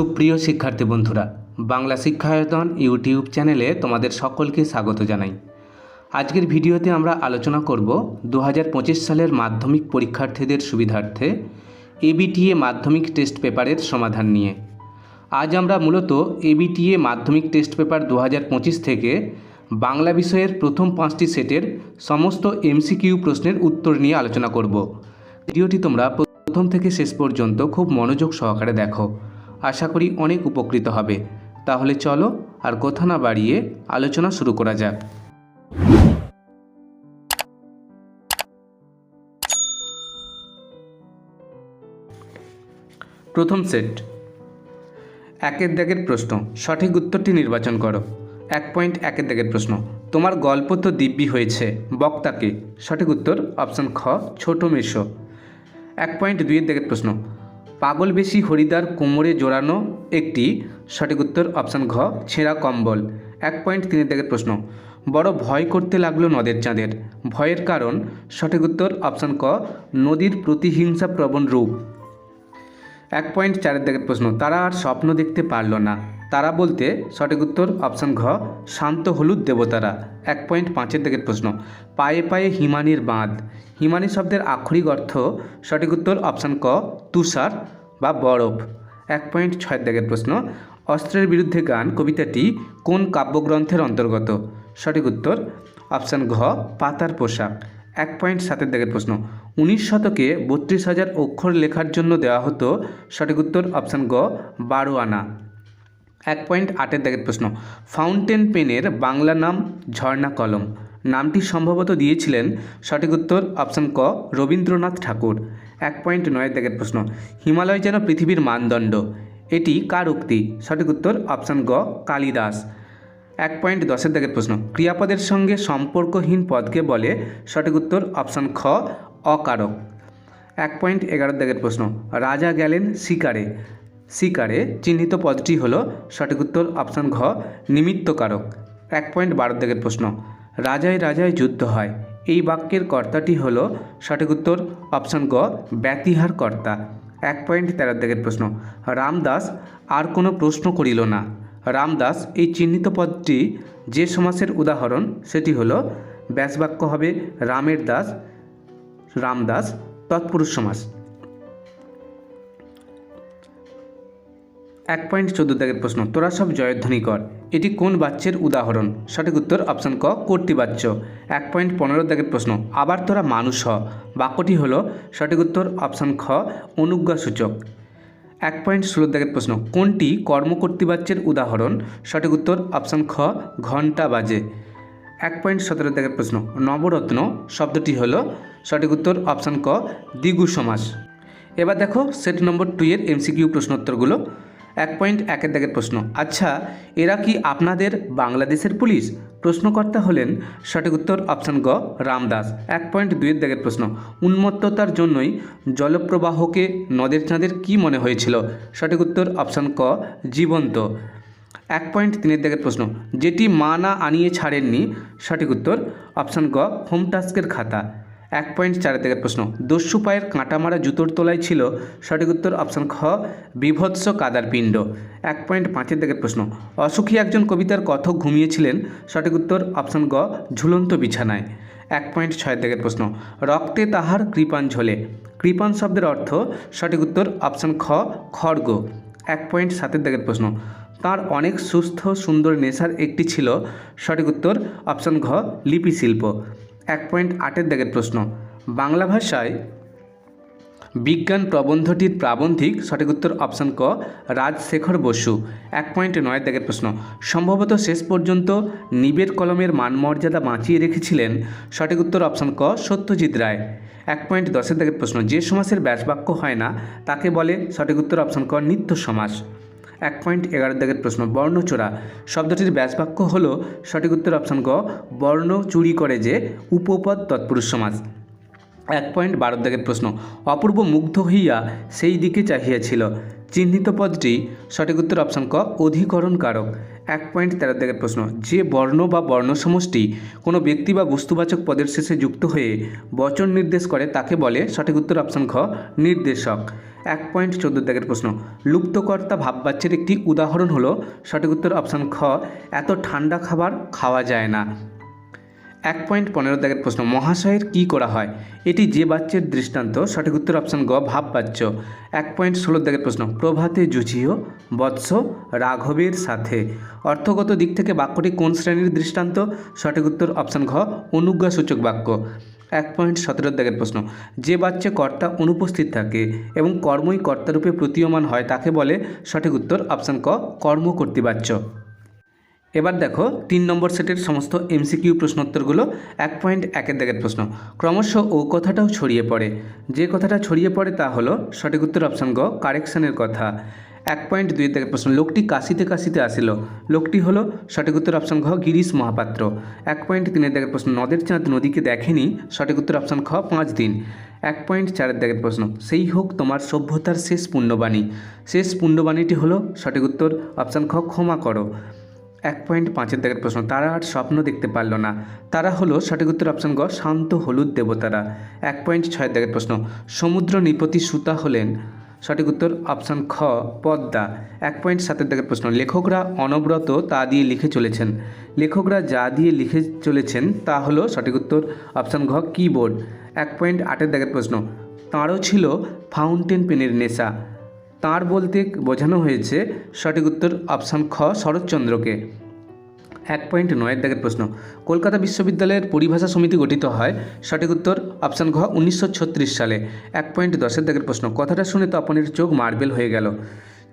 সুপ্রিয় শিক্ষার্থী বন্ধুরা, বাংলা শিক্ষায়তন ইউটিউব চ্যানেলে তোমাদের সকলকে স্বাগত জানাই। আজকের ভিডিওতে আমরা আলোচনা করব দু হাজার পঁচিশ সালের মাধ্যমিক পরীক্ষার্থীদের সুবিধার্থে এবিটিএ মাধ্যমিক টেস্ট পেপারের সমাধান নিয়ে। আজ আমরা মূলত এবিটিএ মাধ্যমিক টেস্ট পেপার দু হাজার পঁচিশ থেকে বাংলা বিষয়ের প্রথম পাঁচটি সেটের সমস্ত এমসিকিউ প্রশ্নের উত্তর নিয়ে আলোচনা করব। ভিডিওটি তোমরা প্রথম থেকে শেষ পর্যন্ত খুব মনোযোগ সহকারে দেখো। আশা করি অনেক উপকৃত হবে। তাহলে চলো আর কথা না বাড়িয়ে আলোচনা শুরু করা যাক। প্রথম সেট। একের দাগের প্রশ্ন। সঠিক উত্তরটি নির্বাচন করো। এক পয়েন্ট একের দাগের প্রশ্ন। তোমার গল্প তো দিব্যি হয়েছে। বক্তাকে সঠিক উত্তর অপশন খ, ছোট মেশো এক পয়েন্ট দুইয়ের দাগের প্রশ্ন। পাগল বেশি হরিদার কোমরে জোড়ানো একটি সঠিক উত্তর অপশান ঘ, ছেঁড়া কম্বল। এক পয়েন্ট তিনের দাগের প্রশ্ন। বড় ভয় করতে লাগল নদের চাঁদের। ভয়ের কারণ, সঠিক উত্তর অপশান ক, নদীর প্রতিহিংসা প্রবণ রূপ। এক পয়েন্ট চারের দিকের প্রশ্ন, তারা আর স্বপ্ন দেখতে পারল না। তারা বলতে সঠিক উত্তর অপশান ঘ, শান্ত হলুদ দেবতারা। এক পয়েন্ট পাঁচের দিকের প্রশ্ন। পায়ে পায়ে হিমানির বাঁধ। হিমানি শব্দের আক্ষরিক অর্থ সঠিক উত্তর অপশান ক, তুষার বা বরফ। এক পয়েন্ট ছয়ের দিকের প্রশ্ন, অস্ত্রের বিরুদ্ধে গান কবিতাটি কোন কাব্যগ্রন্থের অন্তর্গত? সঠিক উত্তর অপশান ঘ, পাতার পোশাক। এক পয়েন্ট সাতের দিকের প্রশ্ন, উনিশ শতকে বত্রিশ হাজার অক্ষর লেখার জন্য দেওয়া হতো সঠিক উত্তর অপশান গ বারো আনা এক পয়েন্ট আটের দাগের প্রশ্ন। ফাউন্টেন পেনের বাংলা নাম ঝর্ণা কলম। নামটি সম্ভবত দিয়েছিলেন সঠিক উত্তর অপশান ক, রবীন্দ্রনাথ ঠাকুর। এক পয়েন্ট নয়ের দাগের প্রশ্ন, হিমালয় যেন পৃথিবীর মানদণ্ড। এটি কার উক্তি? সঠিক উত্তর অপশান গ, কালিদাস। এক পয়েন্ট দশের দাগের প্রশ্ন, ক্রিয়াপদের সঙ্গে সম্পর্কহীন পদকে বলে সঠিক উত্তর অপশান খ, অকারক। এক পয়েন্ট এগারো দাগের প্রশ্ন, রাজা গেলেন শিকারে। শিকারে চিহ্নিত পদটি হল সঠিক উত্তর অপশান ঘ, নিমিত্তকারক। এক পয়েন্ট বারো দাগের প্রশ্ন। রাজায় রাজায় যুদ্ধ হয়। এই বাক্যের কর্তাটি হল সঠিক উত্তর অপশান গ, ব্যতিহার কর্তা। এক পয়েন্ট তেরো দাগের প্রশ্ন। রামদাস আর কোনো প্রশ্ন করিল না। রামদাস এই চিহ্নিত পদটি যে সমাসের উদাহরণ, সেটি হলো ব্যাসবাক্য হবে রামের দাস, রামদাস তৎপুরুষ সমাস। এক পয়েন্ট চোদ্দ দাগের প্রশ্ন, তোরা সব জয়ধ্বনি কর। এটি কোন বাচ্যের উদাহরণ? সঠিক উত্তর অপশান ক কর্তৃবাচ্য এক পয়েন্ট পনেরো দাগের প্রশ্ন, আবার তোরা মানুষ হ। বাক্যটি হল, সঠিক উত্তর অপশান খ, অনুজ্ঞাসূচক। এক পয়েন্ট ষোলো দাগের প্রশ্ন, কোনটি কর্মকর্তৃবাচ্যের উদাহরণ? সঠিক উত্তর অপশান খ ঘণ্টা বাজে। এক পয়েন্ট সতেরো দাগের প্রশ্ন, নবরত্ন শব্দটি হল, সঠিক উত্তর অপশান ক দ্বিগু সমাস। এবার দেখো সেট নম্বর টু এর এমসিকিউ প্রশ্নোত্তরগুলো। এক পয়েন্ট একের দাগের প্রশ্ন। আচ্ছা এরা কি আপনাদের বাংলাদেশের পুলিশ? প্রশ্নকর্তা হলেন সঠিক উত্তর অপশান গ, রামদাস। এক পয়েন্ট দুইয়ের দাগের প্রশ্ন। উন্মত্ততার জন্যই জলপ্রবাহকে নদের চাঁদের কি মনে হয়েছিল? সঠিক উত্তর অপশান ক, জীবন্ত। এক পয়েন্ট তিনের দাগের প্রশ্ন। যেটি মা না আনিয়ে ছাড়েননি, সঠিক উত্তর অপশান গ, হোম টাস্কের খাতা। এক পয়েন্ট চারের দাগের প্রশ্ন। দস্যু পায়ের কাঁটা মারা জুতোর তলায় ছিল। সঠিক উত্তর অপশান খ, বিভৎস কাদার পিণ্ড। এক পয়েন্ট পাঁচের দাগের প্রশ্ন। অসুখী একজন কবিতার কথক ঘুমিয়েছিলেন। সঠিক উত্তর অপশান গ, ঝুলন্ত বিছানায়। এক পয়েন্ট ছয়ের দাগের প্রশ্ন। রক্তে তাহার কৃপাণ ঝোলে। কৃপাণ শব্দের অর্থ সঠিক উত্তর অপশান খ, খড়গ। এক পয়েন্ট সাতের দাগের প্রশ্ন। তার অনেক সুস্থ সুন্দর নেশার একটি ছিল। সঠিক উত্তর অপশান ঘ লিপি শিল্প এক পয়েন্ট আটের দাগের প্রশ্ন। বাংলা ভাষায় বিজ্ঞান প্রবন্ধটির প্রাবন্ধিক সঠিক উত্তর অপশান ক, রাজশেখর বসু। এক পয়েন্ট নয় দাগের প্রশ্ন। সম্ভবত শেষ পর্যন্ত নিবের কলমের মানমর্যাদা বাঁচিয়ে রেখেছিলেন সঠিক উত্তর অপশান ক, সত্যজিৎ রায়। এক পয়েন্ট দশের দাগের প্রশ্ন, যে সমাসের ব্যাসবাক্য হয় না, তাকে বলে সঠিক উত্তর অপশান ক, নিত্য সমাস। এক পয়েন্ট এগারো দাগের প্রশ্ন বর্ণচোরা শব্দটির ব্যাসবাক্য হল সঠিক উত্তর অপশান গ বর্ণ চুরি করে যে উপপদ তৎপুরুষ সমাজ। এক পয়েন্ট বারো দাগের প্রশ্ন, অপূর্ব মুগ্ধ হইয়া সেই দিকে চাহিয়াছিল। চিহ্নিত পদটি সঠিক উত্তর অপশান ক অধিকরণ কারক এক পয়েন্ট তেরো থেকে প্রশ্ন। যে বর্ণ বা বর্ণ সমষ্টি কোনো ব্যক্তি বা বস্তুবাচক পদের শেষে যুক্ত হয়ে বচন নির্দেশ করে, তাকে বলে সঠিক উত্তর অপশন খ নির্দেশক। এক পয়েন্ট চোদ্দ দাগের প্রশ্ন। লুপ্তকর্তা ভাববাচ্যের একটি উদাহরণ হলো সঠিক উত্তর অপশান খ, এত ঠান্ডা খাবার খাওয়া যায় না। এক পয়েন্ট পনেরো দাগের প্রশ্ন, মহাশয়ের কি করা হয়? এটি যে বাচ্যের দৃষ্টান্ত, সঠিক উত্তর অপশন গ ভাব বাচ্য এক পয়েন্ট ষোলো দাগের প্রশ্ন, প্রভাতে জুঝিও বৎস, রাঘবের সাথে। অর্থগত দিক থেকে বাক্যটি কোন শ্রেণির দৃষ্টান্ত? সঠিক উত্তর অপশন ঘ, অনুজ্ঞাসূচক বাক্য। এক পয়েন্ট সতেরো দাগের প্রশ্ন, যে বাচ্চে কর্তা অনুপস্থিত থাকে এবং কর্মই কর্তারূপে প্রতীয়মান হয়, তাকে বলে সঠিক উত্তর অপশন ক, কর্মকর্তৃবাচ্য। এবার দেখো তিন নম্বর সেটের সমস্ত এমসিকিউ প্রশ্নোত্তরগুলো এক পয়েন্ট একের দাগের প্রশ্ন। ক্রমশ ও কথাটাও ছড়িয়ে পড়ে। যে কথাটা ছড়িয়ে পড়ে তা হলো সঠিক উত্তর অপশন গ কারেকশানের কথা। এক পয়েন্ট দুইয়ের দাগের প্রশ্ন, লোকটি কাশিতে কাশিতে আসিল। লোকটি হলো সঠিক উত্তর অপশন ঘ, গিরিশ মহাপাত্র। এক পয়েন্ট তিনের দাগের প্রশ্ন, নদের চাঁদ নদীকে দেখেনি, সঠিক উত্তর অপশন খ পাঁচ দিন। এক পয়েন্ট চারের দাগের প্রশ্ন, সেই হোক তোমার সভ্যতার শেষ পুণ্যবাণী। শেষ পুণ্যবাণীটি হলো সঠিক উত্তর অপশন খ ক্ষমা করো। এক পয়েন্ট পাঁচের দাগের প্রশ্ন, তারা আর স্বপ্ন দেখতে পারল না। তারা হলো, সঠিক উত্তর অপশন গ, শান্ত হলুদ দেবতারা। এক পয়েন্ট ছয়ের দাগের প্রশ্ন, সমুদ্র নিপতি সুতা হলেন? সঠিক উত্তর অপশন খ, পদ্মা। এক পয়েন্ট সাতের দাগের প্রশ্ন, লেখকরা অনবরত তা দিয়ে লিখে চলেছেন। লেখকরা যা দিয়ে লিখে চলেছেন, তা হলো সঠিক উত্তর অপশন ঘ কিবোর্ড এক পয়েন্ট আটের দাগের প্রশ্ন, তাঁরও ছিল ফাউন্টেন পেনের নেশা। তাঁর বলতে বোঝানো হয়েছে, সঠিক উত্তর অপশান খ, শরৎচন্দ্রকে। এক পয়েন্ট নয়ের দাগের প্রশ্ন। কলকাতা বিশ্ববিদ্যালয়ের পরিভাষা সমিতি গঠিত হয়, সঠিক উত্তর অপশান ঘ, উনিশশো ছত্রিশ সালে। এক পয়েন্ট দশের দাগের প্রশ্ন। কথাটা শুনে তপনের চোখ মার্বেল হয়ে গেল।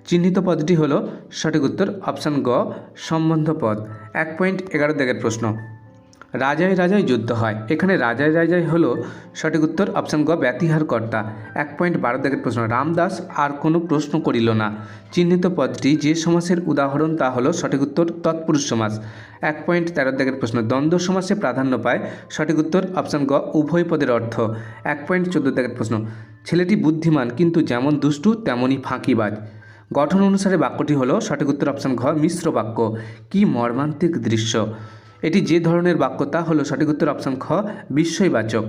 চিহ্নিত পদটি হল সঠিক উত্তর অপশান গ সম্বন্ধ পদ এক পয়েন্ট এগারো দাগের প্রশ্ন। রাজায় রাজায় যুদ্ধ হয়। এখানে রাজায় রাজায় হলো সঠিক উত্তর অপশন গ ব্যতিহার কর্তা এক পয়েন্ট বারো দাগের প্রশ্ন, রামদাস আর কোনো প্রশ্ন করিল না। চিহ্নিত পদটি যে সমাসের উদাহরণ, তা হলো সঠিক উত্তর তৎপুরুষ সমাস। এক পয়েন্ট তেরো দাগের প্রশ্ন, দ্বন্দ্ব সমাসে প্রাধান্য পায়, সঠিক উত্তর অপশন গ, উভয় পদের অর্থ। এক পয়েন্ট চোদ্দ দাগের প্রশ্ন, ছেলেটি বুদ্ধিমান, কিন্তু যেমন দুষ্টু তেমনই ফাঁকিবাজ। গঠন অনুসারে বাক্যটি হলো সঠিক উত্তর অপশন ঘ, মিশ্র বাক্য। কি মর্মান্তিক দৃশ্য। এটি যে ধরনের বাক্য তা হলো সঠিক উত্তর অপশান খ, বিস্ময়বাচক।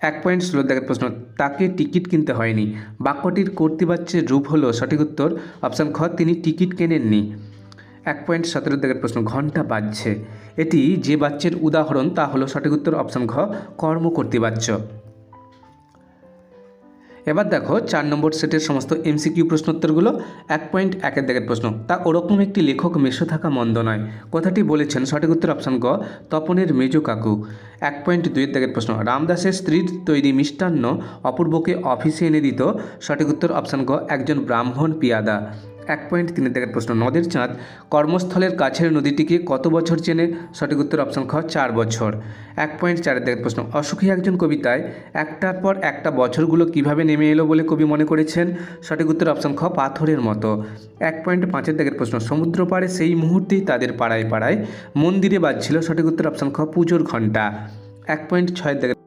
এক পয়েন্ট ষোলো দেখার প্রশ্ন, তাকে টিকিট কিনতে হয়নি। বাক্যটির কর্তৃবাচ্যের রূপ হলো সঠিক উত্তর অপশান খ, তিনি টিকিট কেনেননি। এক পয়েন্ট সতেরো দেখার প্রশ্ন ঘণ্টা বাজছে। এটি যে বাচ্যের উদাহরণ, তা হলো সঠিক উত্তর অপশান ঘ কর্ম কর্তৃবাচ্য এবার দেখো চার নম্বর সেটের সমস্ত এমসিকিউ প্রশ্নোত্তরগুলো এক পয়েন্ট একের দেখের প্রশ্ন। তা ওরকম একটি লেখক মেশো থাকা মন্দ নয়। কথাটি বলেছেন সঠিক উত্তর অপশান গ তপনের মেজু কাকু। এক পয়েন্ট দুইয়ের দেখের প্রশ্ন, রামদাসের স্ত্রীর তৈরি মিষ্টান্ন অপূর্বকে অফিসে এনে দিত, সঠিক উত্তর অপশান গ একজন ব্রাহ্মণ পিয়াদা। এক পয়েন্ট তিনের দাগের প্রশ্ন, নদের চাঁদ কর্মস্থলের কাছের নদীটিকে কত বছর চেনে? সঠিক উত্তর অপশন খ, চার বছর। এক পয়েন্ট চারের দাগের প্রশ্ন, অসুখী একজন কবিতায় একটার পর একটা বছরগুলো কীভাবে নেমে এলো বলে কবি মনে করেছেন? সঠিক উত্তর অপশন খ, পাথরের মতো। এক পয়েন্ট পাঁচের দাগের প্রশ্ন, সমুদ্র পাড়ে সেই মুহূর্তেই তাদের পাড়ায় পাড়ায় মন্দিরে বাজছিল। সঠিক উত্তর অপশন খ, পুজোর ঘণ্টা। এক পয়েন্ট ছয়ের দাগের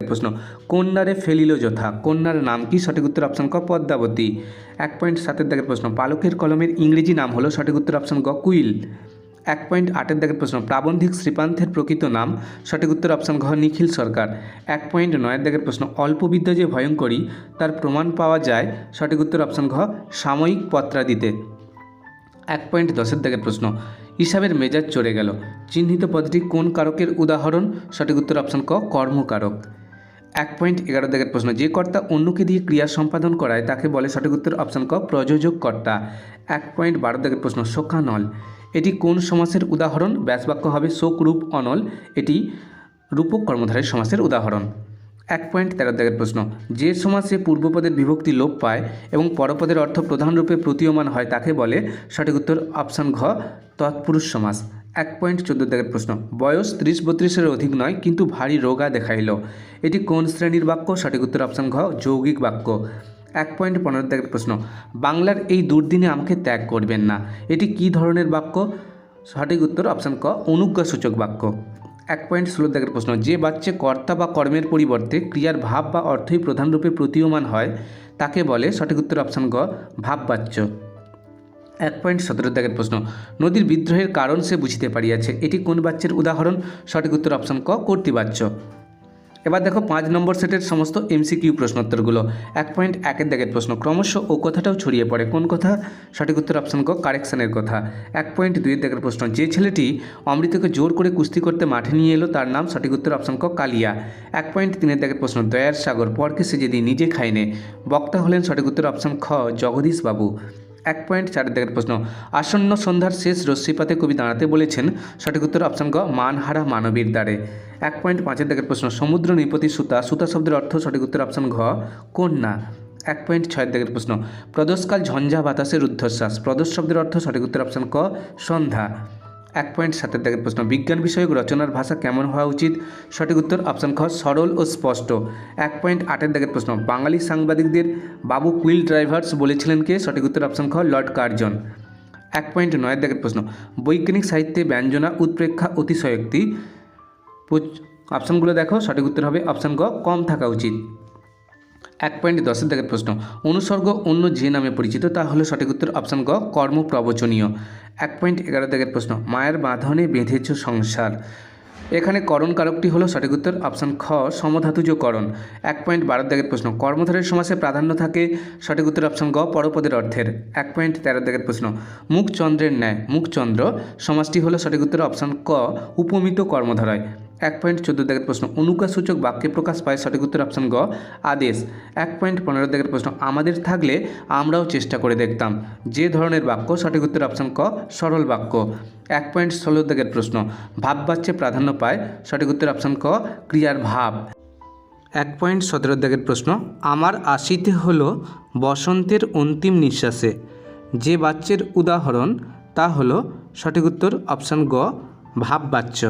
প্রশ্ন, কন্যারে ফেলিল যথা, কন্যার নাম কি? সঠিক উত্তর অপশন ক, পদ্মাবতী। এক পয়েন্ট সাতের দাগের প্রশ্ন, পালকের কলমের ইংরেজি নাম হলো সঠিক উত্তর অপশন গ, কুইল। এক পয়েন্ট আটের দাগের প্রশ্ন, প্রাবন্ধিক শ্রীপান্থের প্রকৃত নাম, সঠিক উত্তর অপশন ঘ নিখিল সরকার। এক পয়েন্ট নয়ের দাগের প্রশ্ন, অল্প বিদ্যা যে ভয়ঙ্করী, তার প্রমাণ পাওয়া যায়, সঠিক উত্তর অপশন ঘ সাময়িক পত্রাদিতে। এক পয়েন্ট দশের দাগের প্রশ্ন, হিসাবের মেজাজ চড়ে গেল। চিহ্নিত পদটি কোন কারকের উদাহরণ? সঠিক উত্তর অপশন ক, কর্মকারক। এক পয়েন্ট এগারো দাগের প্রশ্ন, যে কর্তা অন্যকে দিয়ে ক্রিয়া সম্পাদন করায়, তাকে বলে সঠিক উত্তর অপশন ক, প্রযোজক কর্তা। এক পয়েন্ট বারো দাগের প্রশ্ন, শোকানল। এটি কোন সমাসের উদাহরণ? ব্যাসবাক্য হবে শোক রূপ অনল। এটি রূপক কর্মধারের সমাসের উদাহরণ। এক পয়েন্ট তেরো দাগের প্রশ্ন, যে সমাসে পূর্বপদের বিভক্তি লোপ পায় এবং পরপদের অর্থ প্রধানরূপে প্রতীয়মান হয়, তাকে বলে সঠিক উত্তর অপশন ঘ, তৎপুরুষ সমাস। এক পয়েন্ট চোদ্দ দাগের প্রশ্ন। বয়স ত্রিশ বত্রিশের অধিক নয়, কিন্তু ভারী রোগা দেখাইল। এটি কোন শ্রেণির বাক্য? সঠিক উত্তর অপশন ঘ, যৌগিক বাক্য। এক পয়েন্ট পনেরো দাগের প্রশ্ন, বাংলার এই দুর্দিনে আমাকে ত্যাগ করবেন না। এটি কী ধরনের বাক্য? সঠিক উত্তর অপশন ক, অনুজ্ঞাসূচক বাক্য। এক পয়েন্ট ষোলো দাগের প্রশ্ন, যে বাচ্চে কর্তা বা কর্মের পরিবর্তে ক্রিয়ার ভাব বা অর্থই প্রধানরূপে প্রতীয়মান হয়, তাকে বলে সঠিক উত্তর অপশন গ ভাববাচ্য। এক পয়েন্ট সতেরো দাগের প্রশ্ন, নদীর বিদ্রোহের কারণ সে বুঝিতে পারিয়াছে, এটি কোন বাচ্যের উদাহরণ? সঠিক উত্তর অপশন ক কর্তৃবাচ্য এবার দেখো পাঁচ নম্বর সেটের সমস্ত এমসিকিউ প্রশ্নোত্তরগুলো, এক পয়েন্ট একের দাগের প্রশ্ন, ক্রমশ ও কথাটাও ছড়িয়ে পড়ে, কোন কথা? সঠিক উত্তর অপশন ক কারেকশনের কথা। এক পয়েন্ট দুইয়ের দাগের প্রশ্ন, যে ছেলেটি অমৃতকে জোর করে কুস্তি করতে মাঠে নিয়ে এলো, তার নাম সঠিক উত্তর অপশন ক, কালিয়া। এক পয়েন্ট তিনের দাগের প্রশ্ন, দয়ার সাগর পরকে সে যদি নিজে খায়নে বক্তা হলেন সঠিক উত্তর অপশন খ, জগদীশ বাবু। এক পয়েন্ট চারের দাগের প্রশ্ন। আসন্ন সন্ধ্যার শেষ রশ্মিপাতে কবি দাঁড়াতে বলেছেন, সঠিক উত্তর অপশন গ মানহারা মানবীর দ্বারে। এক পয়েন্ট পাঁচের দাগের প্রশ্ন, সমুদ্র নৃপতি সুতা সুতা শব্দের অর্থ সঠিক উত্তর অপশন ঘ কন্যা। এক পয়েন্ট ছয়ের দিকের প্রশ্ন, প্রদোষকাল ঝঞ্ঝা বাতাসের রুদ্ধশ্বাস প্রদোষ শব্দের অর্থ সঠিক উত্তর অপশন ক সন্ধ্যা। এক পয়েন্ট সাতের দাগের প্রশ্ন, বিজ্ঞান বিষয়ক রচনার ভাষা কেমন হওয়া উচিত? সঠিক উত্তর অপশন খ, সরল ও স্পষ্ট। এক পয়েন্ট আটের দাগের প্রশ্ন, বাঙালি সাংবাদিকদের বাবু কুইল ড্রাইভার্স বলেছিলেন কে? সঠিক উত্তর অপশন খ, লর্ড কার্জন। এক পয়েন্ট নয়ের দাগের প্রশ্ন, বৈজ্ঞানিক সাহিত্যে ব্যঞ্জনা, উৎপ্রেক্ষা, অতিশয়োক্তি অপশনগুলো দেখো, সঠিক উত্তর হবে অপশন গ কম থাকা উচিত। এক পয়েন্ট দশের দাগের প্রশ্ন। অনুসর্গ অন্য যে নামে পরিচিত, তা হলো সঠিক উত্তর অপশন গ কর্ম প্রবচনীয় এক পয়েন্ট এগারো দাগের প্রশ্ন, মায়ের বাঁধনে বেঁধেছ সংসার। এখানে করণ কারকটি হলো সঠিক উত্তর অপশন খ সমধাতুজ করণ এক পয়েন্ট বারো দাগের প্রশ্ন, কর্মধারের সমাসে প্রাধান্য থাকে, সঠিক উত্তর অপশন গ, পরপদের অর্থের। এক পয়েন্ট তেরো দাগের প্রশ্ন মুখচন্দ্রের ন্যায় মুখচন্দ্র সমাজটি হলো সঠিক উত্তর অপশন ক, উপমিত কর্মধারায়। এক পয়েন্ট চোদ্দ দাগের প্রশ্ন অনুকাসূচক বাক্যে প্রকাশ পায় সঠিক উত্তর অপশন গ, আদেশ। এক পয়েন্ট পনেরো দাগের প্রশ্ন, আমাদের থাকলে আমরাও চেষ্টা করে দেখতাম। যে ধরনের বাক্য, সঠিক উত্তর অপশন ক, সরল বাক্য। এক পয়েন্ট ষোলো দাগের প্রশ্ন ভাব বাচ্চে প্রাধান্য পায় সঠিক উত্তর অপশন ক, ক্রিয়ার ভাব। এক পয়েন্ট সতেরো দাগের প্রশ্ন, আমার আশিতে হলো বসন্তের অন্তিম নিঃশ্বাসে। যে বাচ্যের উদাহরণ, তা হলো সঠিক উত্তর অপশান গ ভাব বাচ্য